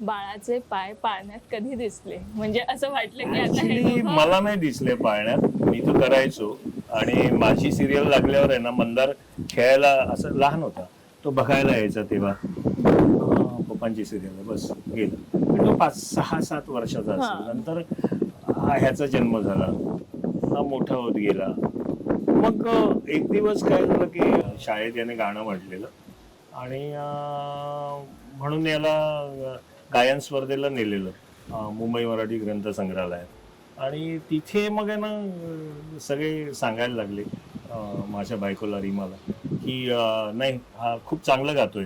बाळाचे पाय पाळण्यात कधी दिसले? म्हणजे असं वाटलं की आता हे Actually, दोघं- मला नाही दिसले पाळण्यात. मी तो करायचो. आणि माझी सिरियल लागल्यावर आहे ना मंदार खेळायला असं लहान होता. तो बघायला यायचा तेव्हा. पप्पांची सिरियल बस गेला. पण तो पाच सहा सात वर्षाचा हा. असेल. नंतर हा ह्याचा जन्म झाला. हा मोठा होत गेला. मग अं, एक दिवस काय झालं की शाळेत याने गाणं म्हटलेलं. आणि अं, म्हणून याला अं, गायन स्पर्धेला नेलेलं अं, मुंबई मराठी ग्रंथ संग्रहालयात आणि तिथे मग आहे ना सगळे सांगायला लागले अं, माझ्या बायकोला रीमाला की अं, नाही हा खूप चांगलं गातोय.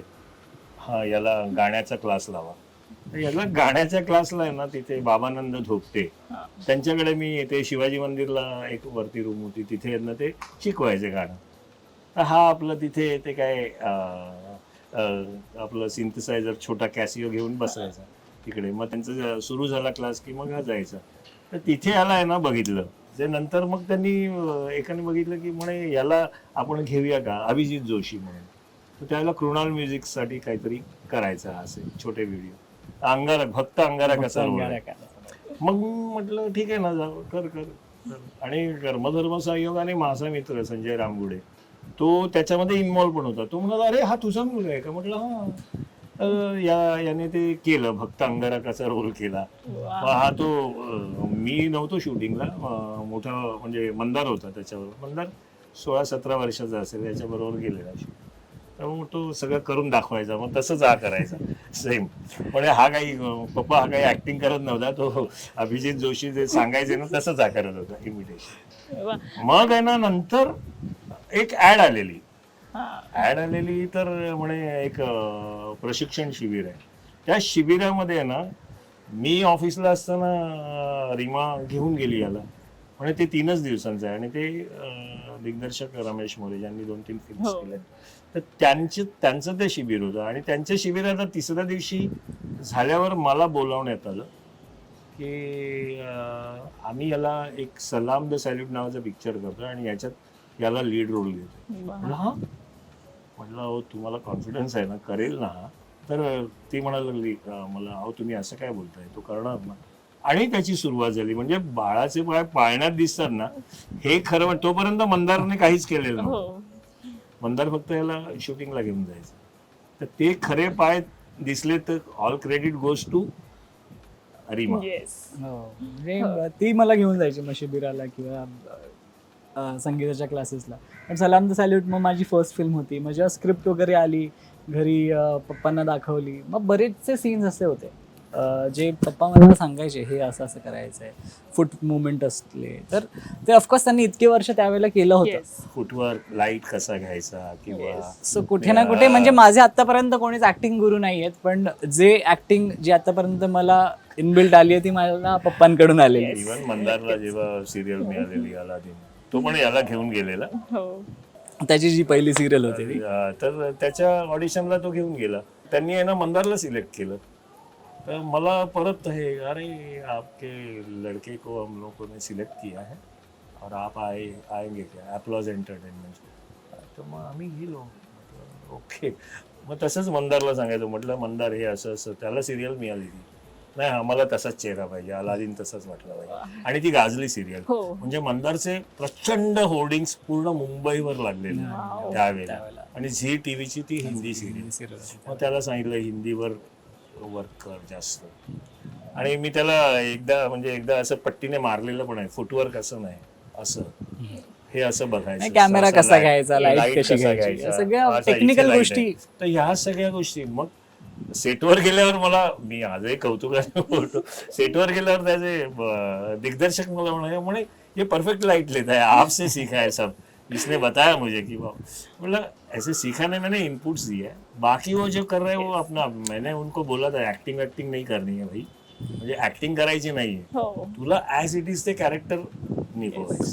हा याला गाण्याचा क्लास लावा. तर याला गाण्याच्या क्लासला आहे ना तिथे बाबानंद धोपटे. त्यांच्याकडे मी ते शिवाजी मंदिरला एक वरती रूम होती तिथे यांना ते शिकवायचे गाणं. तर हा आपलं तिथे ते काय अं, आपलं सिंथसायझर छोटा कॅसिओ घेऊन बसायचा तिकडे. मग त्यांचं सुरू झाला क्लास की मग हा जायचा. तर तिथे याला आहे ना बघितलं. जे नंतर मग त्यांनी एकाने बघितलं की म्हणे याला आपण घेऊया का? अभिजित जोशी म्हणून. तर त्याला कृणाल म्युझिकसाठी काहीतरी करायचं असे छोटे व्हिडिओ अंगारा भक्त अंगारा कसा रोल आहे. मग म्हटलं ठीक आहे ना जाऊ कर कर. कर. आणि कर्मधर्म सहयोगाने माझा मित्र संजय रामगुडे तो त्याच्यामध्ये इन्व्हॉल्व पण होता. तो म्हणाला अरे हा तुझा मुलगा आहे का? म्हटलं हा. तर या याने ते केलं भक्त अंगारकाचा रोल केला. हा तो अं, मी नव्हतो शूटिंगला अं, मोठा म्हणजे मंदार होता त्याच्यावर. मंदार सोळा सतरा वर्षाचा असेल याच्याबरोबर गेलेला तर मग तो सगळं करून दाखवायचा मग तसंच हा करायचा. सेम पण हा काही अं, पप्पा हा काही ऍक्टिंग करत नव्हता. तो अभिजित जोशी जे सांगायचे ना तसंच हा करत होता इमिटेशन वा. मग आहे ना नंतर एक ऍड आलेली हा. ऍड आलेली तर म्हणे एक प्रशिक्षण शिबिर आहे त्या शिबिरामध्ये ना मी ऑफिसला असताना रीमा घेऊन गेली याला म्हणे ते तीनच दिवसांचं आहे आणि ते दिग्दर्शक रमेश मोरे यांनी दोन तीन फिल्म हो. केले तर त्यांचे त्यांचं ते शिबिर होतं आणि त्यांच्या शिबिराला तिसऱ्या दिवशी झाल्यावर मला बोलावण्यात आलं की आम्ही याला एक सलाम द सॅल्यूट नावाचा पिक्चर करतो आणि याच्यात याला लीड रोल घेतो हा? म्हटलं अहो तुम्हाला कॉन्फिडन्स आहे ना करेल ना. तर ती म्हणायला लागली "अं, मला अहो तुम्ही असं काय बोलताय? तो करणार ना. आणि त्याची सुरुवात झाली. म्हणजे बाळाचे पाय पाळण्यात दिसतात ना हे खरं म्हण- तोपर्यंत मंदारने काहीच केलेलं नव्हतं. हो मंदार फक्त याला शूटिंगला घेऊन जायचं. तर ते खरे पाय दिसले तर all credit goes to Arima. Yes हो ती मला घेऊन जायची मग शिबिराला किंवा संगीताच्या क्लासेसला पण सलाम द सॅल्यूट मग माझी फर्स्ट फिल्म होती. मग जेव्हा स्क्रिप्ट वगैरे आली घरी पप्पांना दाखवली मग बरेचसे सीन्स असे होते. जे पप्पा मला सांगायचे हे असं असं करायचं आहे फुट मुवमेंट असले. तर ते ऑफकोर्स त्यांनी इतके वर्ष त्यावेळेला केलं होतं. फुटवर लाइट कसा घ्यायचा किंवा. सो कुठे ना कुठे म्हणजे माझे आतापर्यंत कोणीच ऍक्टिंग गुरु नाही आहेत पण जे ऍक्टिंग जी आतापर्यंत मला इनबिल्ट आली आहे ती मला पप्पांकडून आलेली. इव्हन मंदारला जेव्हा सिरियल मिळालेली तो पण याला घेऊन गेलेला. हो. त्याची जी पहिली सिरियल होती ती. अं, तर त्याच्या ऑडिशनला तो घेऊन गेला. त्यांनी आहे ना मंदारला सिलेक्ट केलं. तर मला परत हे अरे आपके लड़के को हम लोगों ने सिलेक्ट किया है. और आप आए आएंगे क्या? अप्लॉज एंटरटेनमेंट तर मग आम्ही गेलो. ओके. मग तसंच मंदारला सांगायचं. म्हटलं मंदार हे असं असं. त्याला सिरियल मिळाली ती. नाही आम्हाला तसाच चेहरा पाहिजे. अलादीन तसाच वाटला पाहिजे. आणि ती गाजली सिरियल हो. म्हणजे मंदारचे प्रचंड होर्डिंग्स पूर्ण मुंबईवर लागलेले Wow. त्यावेळेला. आणि झी टीव्हीची ती हिंदी सिरियल. मग त्याला सांगितलं हिंदीवर वर्क कर जास्त. आणि मी त्याला एकदा म्हणजे एकदा असं पट्टीने मारलेलं पण आहे. फुटवर्क असं नाही. असं. हे असं बघायचं. असं कसा घ्यायचा, light light कशी घ्यायची, सगळ्या technical light गोष्टी. तर ह्या सगळ्या गोष्टी. मग सेटवर गेल्यावर मला मी आजही कौतुकाने बोलतो. सेटवर गेल्यावर त्याचे दिग्दर्शक मला म्हणाले म्हणे ये परफेक्ट लाइट लेता है आपसे सीखा है सब. इसने बताया मुझे कि वाह मतलब ऐसे सिखाने मैंने इनपुट्स दिए है। बाकी वो जो कर रहे हैं वो अपना मैंने उनको बोला था एक्टिंग ऍक्टिंग नहीं करनी है भाई। म्हणजे ऍक्टिंग करायची नाहीये। हो। तुला ऍज इट इज़ ते कॅरेक्टर निभवायचं.